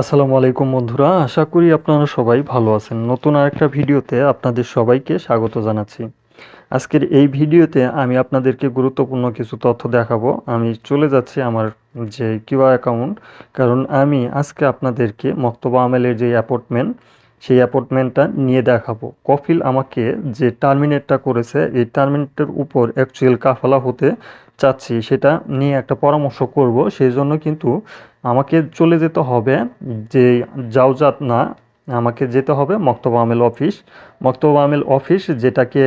আসসালামু আলাইকুম বন্ধুরা, আশা করি আপনারা সবাই ভালো আছেন। নতুন আরেকটা ভিডিওতে আপনাদের সবাইকে স্বাগত জানাচ্ছি। আজকের এই ভিডিওতে আমি আপনাদেরকে গুরুত্বপূর্ণ কিছু তথ্য দেখাবো। আমি চলে যাচ্ছি আমার যে কিউআর অ্যাকাউন্ট, কারণ আমি আজকে আপনাদেরকে মক্তবা আমেলের যে অ্যাপয়েন্টমেন্ট, সেই অ্যাপয়েন্টমেন্টটা নিয়ে দেখাবো। কফিল আমাকে যে টার্মিনেটটা করেছে, এই টার্মিনেটের উপর অ্যাকচুয়াল কাফালা হতে চাচ্ছি সেটা নিয়ে একটা পরামর্শ করব। সেই জন্য কিন্তু আমাকে চলে যেতে হবে যে জাওজাত না, আমাকে যেতে হবে মক্তবা আমেল অফিস। মক্তবা আমেল অফিস যেটাকে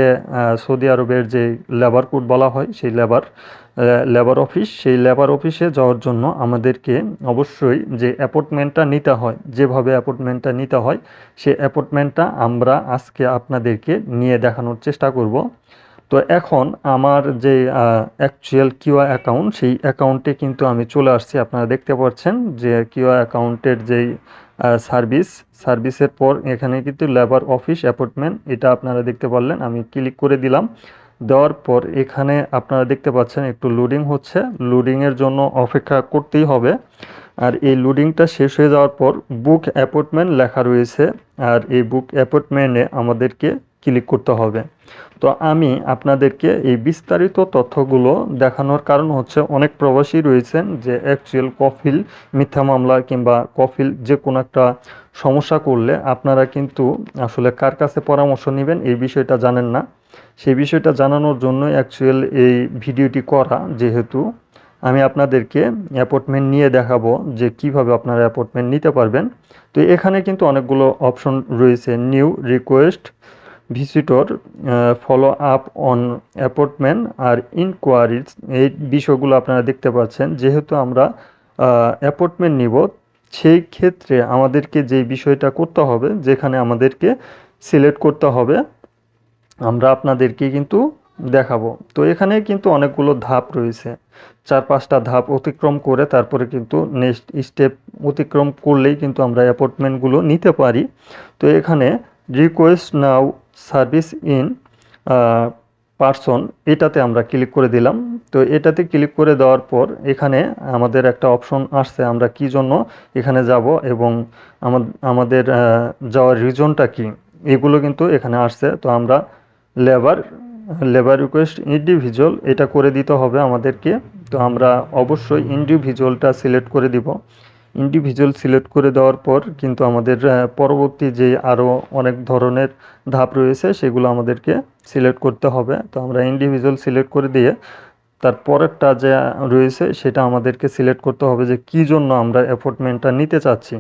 সৌদি আরবের যে লেবার কোড বলা হয় সেই লেবার লেবার অফিস সেই লেবার অফিসে যাওয়ার জন্য আমাদেরকে অবশ্যই যে অ্যাপয়েন্টমেন্টটা নিতে হয়, যেভাবে অ্যাপয়েন্টমেন্টটা নিতে হয় সেই অ্যাপয়েন্টমেন্টটা আমরা আজকে আপনাদেরকে নিয়ে দেখানোর চেষ্টা করব। তো এখন আমার যে অ্যাকচুয়াল কিউআর অ্যাকাউন্ট সেই অ্যাকাউন্টে কিন্তু আমি চলে আসছি। আপনারা দেখতে পাচ্ছেন যে কিউআর অ্যাকাউন্টের যেই সার্ভিস সার্ভিসের পর এখানে কিন্তু লেবার অফিস অ্যাপয়েন্টমেন্ট এটা আপনারা দেখতে পারলেন। আমি ক্লিক করে দিলাম। দেওয়ার পর এখানে আপনারা দেখতে পাচ্ছেন একটু লোডিং হচ্ছে। লোডিংয়ের জন্য অপেক্ষা করতেই হবে। আর এই লোডিংটা শেষ হয়ে যাওয়ার পর বুক অ্যাপয়েন্টমেন্ট লেখা রয়েছে। আর এই বুক অ্যাপয়েন্টমেন্টে আমাদেরকে ক্লিক করতে হবে। তো আমি আপনাদেরকে এই বিস্তারিত তথ্যগুলো দেখানোর কারণ হচ্ছে অনেক প্রবাসী রয়েছেন যে অ্যাকচুয়াল কফিল মিথ্যা মামলা কিংবা কফিল যে কোনো একটা সমস্যা করলে আপনারা কিন্তু আসলে কার কাছে পরামর্শ নেবেন এই বিষয়টা জানেন না। সেই বিষয়টা জানানোর জন্য অ্যাকচুয়াল এই ভিডিওটি করা, যেহেতু আমি আপনাদেরকে অ্যাপয়েন্টমেন্ট নিয়ে দেখাবো যে কীভাবে আপনারা অ্যাপয়েন্টমেন্ট নিতে পারবেন। তো এখানে কিন্তু অনেকগুলো অপশন রয়েছে new request visitor follow up on appointment R enquiries এই বিষয়গুলো আপনারা দেখতে পাচ্ছেন। যেহেতু আমরা অ্যাপয়েন্টমেন্ট নিব, সেই ক্ষেত্রে আমাদেরকে যে বিষয়টা করতে হবে, যেখানে আমাদেরকে সিলেক্ট করতে হবে, আমরা আপনাদেরকে কিন্তু দেখাবো। তো এখানে কিন্তু অনেকগুলো ধাপ রয়েছে। চার পাঁচটা ধাপ অতিক্রম করে তারপরে কিন্তু নেক্সট স্টেপ অতিক্রম করলেই কিন্তু আমরা অ্যাপয়েন্টমেন্টগুলো নিতে পারি। তো এখানে request now service in person, এটাতে আমরা ক্লিক করে দিলাম। তো এটাতে ক্লিক করে দেওয়ার পর এখানে আমাদের একটা অপশন আসছে, আমরা কি জন্য এখানে যাব এবং আমাদের যাওয়ার রিজনটা কি? এগুলো কিন্তু এখানে আসছে। তো আমরা লেবার লেবার রিকোয়েস্ট ইন্ডিভিজুয়াল, এটা করে দিতে হবে আমাদেরকে। তো আমরা অবশ্যই ইন্ডিভিজুয়ালটা সিলেক্ট করে দিব। ইন্ডিভিজুয়াল সিলেক্ট করে দেওয়ার পর কিন্তু আমাদের পরবর্তী যে আরও অনেক ধরনের ধাপ রয়েছে, সেগুলো আমাদেরকে সিলেক্ট করতে হবে। তো আমরা ইন্ডিভিজুয়াল সিলেক্ট করে দিয়ে তার পরেরটা যে রয়েছে, সেটা আমাদেরকে সিলেক্ট করতে হবে যে কী জন্য আমরা অ্যাপয়েন্টমেন্টটা নিতে চাচ্ছি।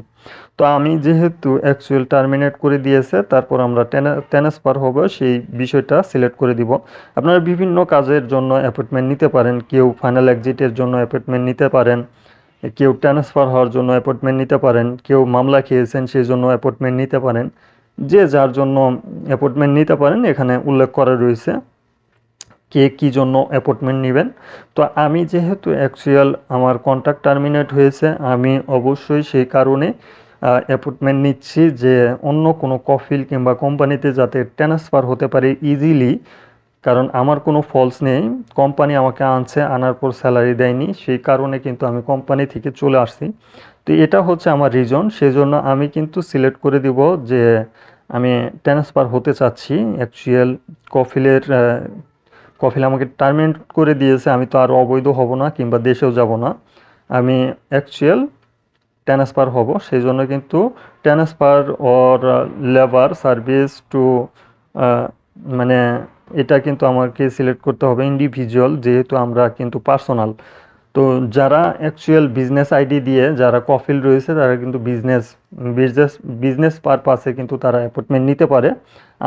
তো আমি যেহেতু অ্যাকচুয়াল টার্মিনেট করে দিয়েছে, তারপর আমরা ট্রান্সফার হবে, সেই বিষয়টা সিলেক্ট করে দিব। আপনারা বিভিন্ন কাজের জন্য অ্যাপয়েন্টমেন্ট নিতে পারেন, কেউ ফাইনাল এক্সিটের জন্য অ্যাপয়েন্টমেন্ট নিতে পারেন। কেউ ট্রান্সফার হওয়ার জন্য অ্যাপয়েন্টমেন্ট নিতে পারেন, কেউ মামলা খেয়েছেন সেই জন্য অ্যাপয়েন্টমেন্ট নিতে পারেন। যে যার জন্য অ্যাপয়েন্টমেন্ট নিতে পারেন, এখানে উল্লেখ করা রয়েছে কে কী জন্য অ্যাপয়েন্টমেন্ট নেবেন। তো আমি যেহেতু অ্যাকচুয়াল আমার কন্ট্রাক্ট টার্মিনেট হয়েছে, আমি অবশ্যই সেই কারণে অ্যাপয়েন্টমেন্ট নিচ্ছি যে অন্য কোনো কফিল কিংবা কোম্পানিতে যাতে ট্রান্সফার হতে পারে ইজিলি কারণ আমার কোনো ফলস নেই। কোম্পানি আমাকে আনছে, আনার পর স্যালারি দেয়নি। সেই কারণে কিন্তু আমি কোম্পানি থেকে চলে আসছি। তো এটা হচ্ছে আমার রিজন সেজন্য আমি কিন্তু সিলেক্ট করে দিব যে আমি ট্রান্সফার হতে চাচ্ছি। অ্যাকচুয়াল কফিলের কফিল আমাকে টার্মিনেট করে দিয়েছে। আমি তো আর অবৈধ হব না কিংবা দেশেও যাব না। আমি অ্যাকচুয়াল ট্রান্সফার হব। সেই জন্য কিন্তু transfer or labour service to মানে এটা কিন্তু আমাকে সিলেক্ট করতে হবে ইন্ডিভিজুয়াল যেহেতু আমরা কিন্তু পার্সোনাল তো যারা অ্যাকচুয়াল বিজনেস আইডি দিয়ে যারা কফিল রয়েছে, তারা কিন্তু বিজনেস বিজনেস বিজনেস পারপাসে কিন্তু তারা অ্যাপয়েন্টমেন্ট নিতে পারে।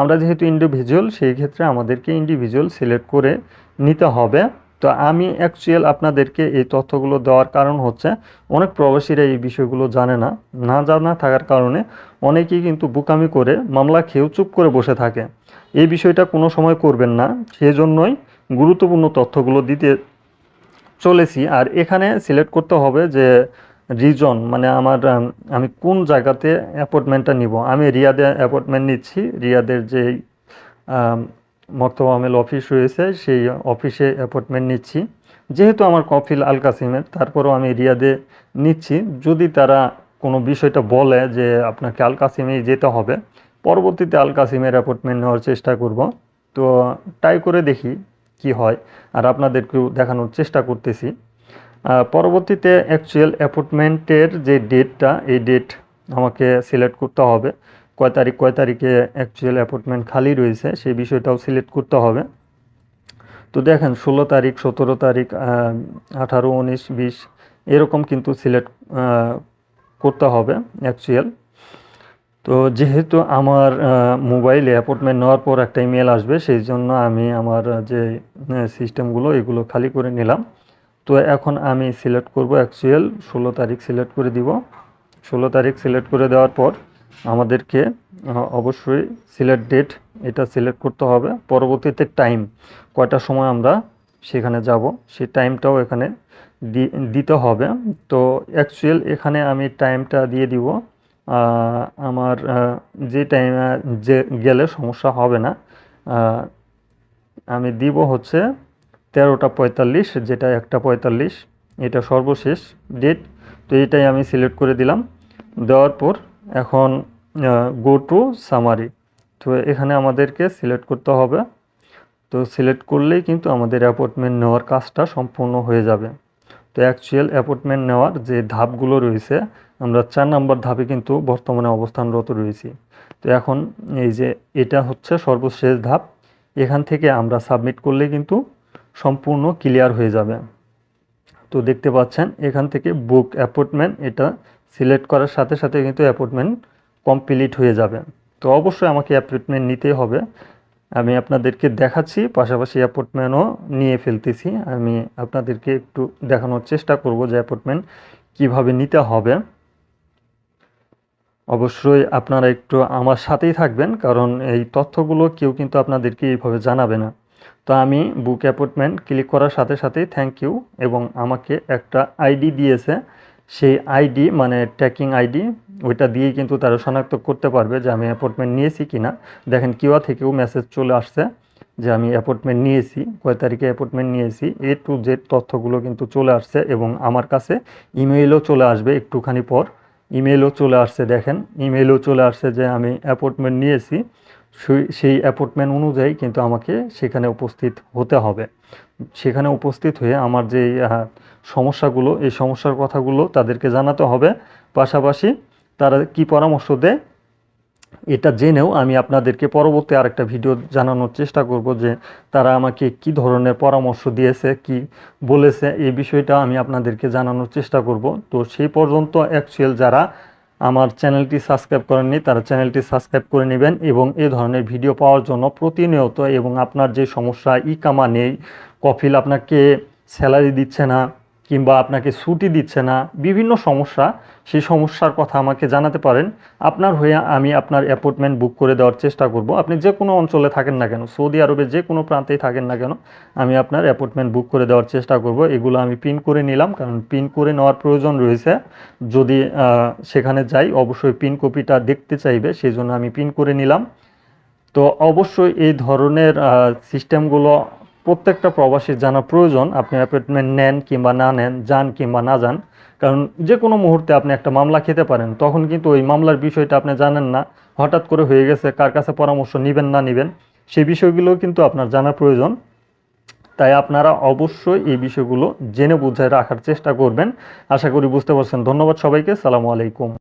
আমরা যেহেতু ইন্ডিভিজুয়াল সেই ক্ষেত্রে আমাদেরকে ইন্ডিভিজুয়াল সিলেক্ট করে নিতে হবে। তো আমি অ্যাকচুয়াল আপনাদেরকে এই তথ্যগুলো দেওয়ার কারণ হচ্ছে, অনেক প্রবাসীরা এই বিষয়গুলো জানে না। না জানা থাকার কারণে অনেকেই কিন্তু বুকামি করে, মামলা খেয়েও চুপ করে বসে থাকে। এই বিষয়টা কোনো সময় করবেন না। সেজন্যই গুরুত্বপূর্ণ তথ্যগুলো দিতে চলেছি। আর এখানে সিলেক্ট করতে হবে যে রিজন মানে আমার, আমি কোন জায়গাতে অ্যাপয়েন্টমেন্টটা নিব। আমি রিয়াদে অ্যাপয়েন্টমেন্ট নিচ্ছি। রিয়াদের যে মক্তব আমেল অফিস রয়েছে, সেই অফিসে অ্যাপয়েন্টমেন্ট নিচ্ছি। যেহেতু আমার কফিল আল কাসিমের, তারপরও আমি রিয়াদে নিচ্ছি। যদি তারা কোনো বিষয়টা বলে যে আপনাকে আল কাসিমেই যেতে হবে, পরবর্তীতে আল কাসিমের অ্যাপয়েন্টমেন্ট নেওয়ার চেষ্টা করব। তো ট্রাই করে দেখি কি হয়, আর আপনাদেরকেও দেখানোর চেষ্টা করতেছি। পরবর্তীতে অ্যাকচুয়াল অ্যাপয়েন্টমেন্টের যে ডেটটা এই ডেট আমাকে সিলেক্ট করতে হবে। কয় তারিখ, কয় তারিখে অ্যাকচুয়াল অ্যাপয়েন্টমেন্ট খালি রয়েছে, সেই বিষয়টাও সিলেক্ট করতে হবে। তো দেখেন, ষোলো তারিখ, সতেরো তারিখ আঠারো, উনিশ, বিশ, এরকম কিন্তু সিলেক্ট করতে হবে অ্যাকচুয়াল তো যেহেতু আমার মোবাইলে অ্যাপয়েন্টমেন্ট নেওয়ার পর একটা ইমেল আসবে, সেই জন্য আমি আমার যে সিস্টেমগুলো এগুলো খালি করে নিলাম। তো এখন আমি সিলেক্ট করব অ্যাকচুয়াল ষোলো তারিখ সিলেক্ট করে দিব। ষোলো তারিখ সিলেক্ট করে দেওয়ার পর আমাদেরকে অবশ্যই সিলেক্ট ডেট এটা সিলেক্ট করতে হবে। পরবর্তীতে টাইম কয়টা সময় আমরা সেখানে যাব, সেই টাইমটাও এখানে দিতে হবে। তো অ্যাকচুয়াল এখানে আমি টাইমটা দিয়ে দিব। আমার যে টাইমে যে গেলে সমস্যা হবে না। আমি দিব হচ্ছে তেরোটা পঁয়তাল্লিশ, যেটা একটা পঁয়তাল্লিশ, এটা সর্বশেষ ডেট তো এটাই আমি সিলেক্ট করে দিলাম। দেওয়ার পর এখন গো টু সামারি তো এখানে আমাদেরকে সিলেক্ট করতে হবে। তো সিলেক্ট করলেই কিন্তু আমাদের অ্যাপয়েন্টমেন্ট নেওয়ার কাজটা সম্পূর্ণ হয়ে যাবে। তো অ্যাকচুয়াল অ্যাপয়েন্টমেন্ট নেওয়ার যে ধাপগুলো রয়েছে, আমরা চার নাম্বার ধাপে কিন্তু বর্তমানে অবস্থানরত রয়েছি। তো এখন এই যে এটা হচ্ছে সর্বশেষ ধাপ। এখান থেকে আমরা সাবমিট করলে কিন্তু সম্পূর্ণ ক্লিয়ার হয়ে যাবে। তো দেখতে পাচ্ছেন, এখান থেকে বুক অ্যাপয়েন্টমেন্ট এটা সিলেক্ট করার সাথে সাথে কিন্তু অ্যাপয়েন্টমেন্ট কমপ্লিট হয়ে যাবে। তো অবশ্যই আমাকে অ্যাপয়েন্টমেন্ট নিতেই হবে। আমি আপনাদেরকে দেখাচ্ছি, পাশাপাশি অ্যাপয়েন্টমেন্টও নিয়ে ফেলতেছি। আমি আপনাদেরকে একটু দেখানোর চেষ্টা করব যে অ্যাপয়েন্টমেন্ট কীভাবে নিতে হবে। অবশ্যই আপনারা একটু আমার সাথেই থাকবেন, কারণ এই তথ্যগুলো কেউ কিন্তু আপনাদেরকে এইভাবে জানাবে না। তো আমি বুক অ্যাপয়েন্টমেন্ট ক্লিক করার সাথে সাথেই থ্যাংক ইউ এবং আমাকে একটা আইডি দিয়েছে। সেই আইডি মানে ট্র্যাকিং আইডি ওইটা দিয়েই কিন্তু তারা শনাক্ত করতে পারবে যে আমি অ্যাপয়েন্টমেন্ট নিয়েছি কি না দেখেন কিউয়া থেকেও মেসেজ চলে আসছে যে আমি অ্যাপয়েন্টমেন্ট নিয়েছি, কয় তারিখে অ্যাপয়েন্টমেন্ট নিয়েছি এ টু জেড তথ্যগুলো কিন্তু চলে আসছে এবং আমার কাছে ইমেইলও চলে আসবে একটুখানি পর। ইমেলও চলে আসছে, দেখেন ইমেলও চলে আসছে যে আমি অ্যাপয়েন্টমেন্ট নিয়েছি। সেই- অ্যাপয়েন্টমেন্ট অনুযায়ী কিন্তু আমাকে সেখানে উপস্থিত হতে হবে। সেখানে উপস্থিত হয়ে আমার যে সমস্যাগুলো, এই সমস্যার কথাগুলো তাদেরকে জানাতে হবে। পাশাপাশি তারা কি পরামর্শ দেয়, এটা জেনেও আমি আপনাদেরকে পরবর্তী আরেকটা ভিডিও জানানোর চেষ্টা করব যে তারা আমাকে কি ধরনের পরামর্শ দিয়েছে, কি বলেছে, এই বিষয়টা আমি আপনাদেরকে জানানোর চেষ্টা করব। তো সেই পর্যন্ত অ্যাকচুয়াল যারা আমার চ্যানেলটি সাবস্ক্রাইব করেননি, তারা চ্যানেলটি সাবস্ক্রাইব করে নেবেন এবং এ ধরনের ভিডিও পাওয়ার জন্য প্রতিনিয়ত এবং আপনার যে সমস্যা ই কামা নেই, কফিল আপনাকে স্যালারি দিচ্ছে না কিংবা আপনাকে ছুটি দিচ্ছে না, বিভিন্ন সমস্যা সেই সমস্যার কথা আমাকে জানাতে পারেন। আপনার হয়ে আমি আপনার অ্যাপয়েন্টমেন্ট বুক করে দেওয়ার চেষ্টা করব। আপনি যে কোনো অঞ্চলে থাকেন না কেন, সৌদি আরবে যে কোনো প্রান্তেই থাকেন না কেন, আমি আপনার অ্যাপয়েন্টমেন্ট বুক করে দেওয়ার চেষ্টা করব। এগুলো আমি পিন করে নিলাম, কারণ পিন করে নেওয়ার প্রয়োজন রয়েছে। যদি সেখানে যাই, অবশ্যই পিন কপিটা দেখতে চাইবে সেই জন্য আমি পিন করে নিলাম। তো অবশ্যই এই ধরনের সিস্টেমগুলো প্রত্যেকটা প্রবাসীর জানা প্রয়োজন, আপনি অ্যাপয়েন্টমেন্ট নেন কিংবা না নেন, যান কিংবা না যান। কারণ যে কোনো মুহূর্তে আপনি একটা মামলা খেতে পারেন, তখন কিন্তু ওই মামলার বিষয়টা আপনি জানেন না, হঠাৎ করে হয়ে গেছে, কার কাছে পরামর্শ নেবেন না নেবেন, সেই বিষয়গুলো কিন্তু আপনার জানা প্রয়োজন। তাই আপনারা অবশ্যই এই বিষয়গুলো জেনে বুঝে রাখার চেষ্টা করবেন। আশা করি বুঝতে পারছেন। ধন্যবাদ সবাইকে, সালামু আলাইকুম।